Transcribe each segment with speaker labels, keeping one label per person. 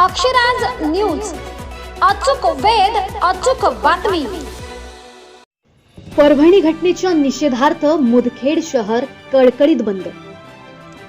Speaker 1: Akshraj news. अचूक वेध अचूक बातमी.
Speaker 2: परभणी घटनेच्या निषेधार्थ मुदखेड शहर कडकडीत बंद.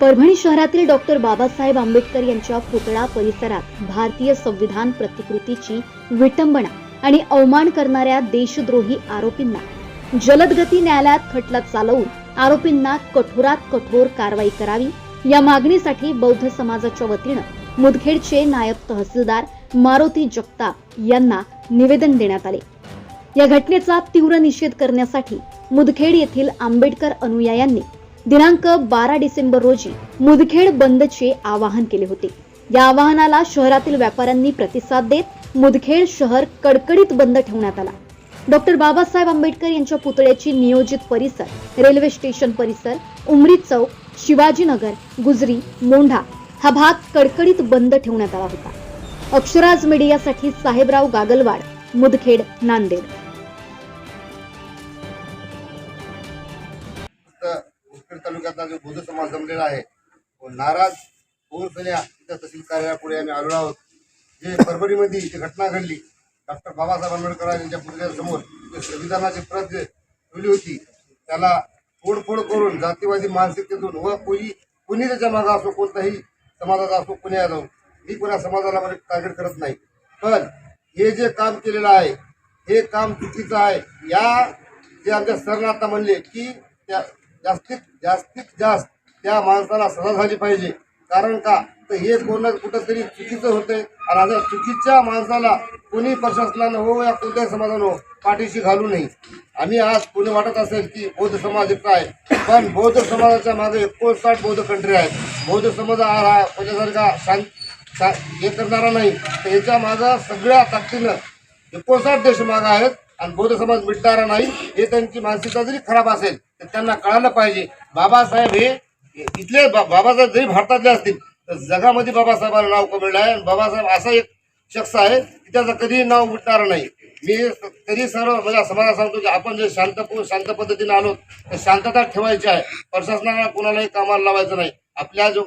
Speaker 2: परभणी शहरातील डॉक्टर बाबासाहेब आंबेडकर यांच्या पुतळा परिसरात भारतीय संविधान प्रतिकृतीची विटंबना आणि अवमान करणाऱ्या देशद्रोही आरोपींना जलदगती न्यायालयात खटला चालवून आरोपींना कठोरात कठोर कारवाई करावी या मागणीसाठी बौद्ध समाजाच्या वतीनं मुदखेडचे नायब तहसीलदार मारुती जगताप यांना निवेदन देण्यात आले. या घटनेचा तीव्र निषेध करण्यासाठी मुदखेड येथील आंबेडकर अनुयायांनी दिनांक बारा डिसेंबर रोजी मुदखेड बंदचे आवाहन केले होते. या आवाहनाला शहरातील व्यापाऱ्यांनी प्रतिसाद देत मुदखेड शहर कडकडीत बंद ठेवण्यात आला. डॉक्टर बाबासाहेब आंबेडकर यांच्या पुतळ्याची नियोजित परिसर रेल्वे स्टेशन परिसर उमरी चौक शिवाजीनगर गुजरी मोंढा हा भाग कडकडीत बंद ठेवण्यात आला होता. अक्षराज मीडियासाठी साहेबराव गागलवाड मुदखेड नांदेड.
Speaker 3: फक्त तालुक्यातला जो बौद्ध समाज जमलेला आहे नाराज होऊन सध्या तिथं तहसील कार्यालयापुढे आम्ही आलेलो आहोत. जे परभणीमध्ये जी घटना घडली डॉक्टर बाबासाहेब आंबेडकर यांच्या पुतळ्यासमोर जे संविधानाची प्रत ठेवली होती त्याला फोडफोड करून जातीवादी मानसिकतेतून व कोणी कोणी त्याच्या मागा असो कोणताही समाजाचा असो कुणी असो मी कुणा समाजाला म्हणजे टार्गेट करत नाही. पण हे जे काम केलेलं आहे हे काम चुकीचं आहे या जे आमच्या सरनं आता म्हणले की त्या जास्तीत जास्तीत जास्त त्या माणसाला सजा झाली पाहिजे. कारण का? तर हे कोणा कुठंतरी चुकीचं होतंय. आणि आता चुकीच्या माणसाला कोणी प्रशासनानं हो या कोणत्याही समाजानं हो पाठीशी घालू नये. आम्ही आज कोणी वाटत असेल की बौद्ध समाज एकटा आहे पण बौद्ध समाजाच्या मागे एकोणसाठ बौद्ध कंट्री आहेत. बौद्ध समाज हा हा शांत शा- हे करणारा नाही. तर याच्या मागं सगळ्या ताकदीनं एकोणसाठ देश मागं आहेत आणि बौद्ध समाज मिटणारा नाही. हे त्यांची मानसिकता जरी खराब असेल तर त्यांना कळायला पाहिजे. बाबासाहेब हे इथले बा- बाबासाहेब जरी भारतातले असतील तर जगामध्ये बाबासाहेबांना नाव कमवलं आहे? आणि बाबासाहेब असा एक शख्स आहे की त्याचं कधीही नाव मिटणार नाही. मी तरी सर्व म्हणजे माझ्या समाजाला सांगतो की आपण जे शांत शांत पद्धतीने आलो तर शांतता ठेवायची आहे. प्रशासनाला कोणालाही कामाला लावायचं नाही. आपल्या जो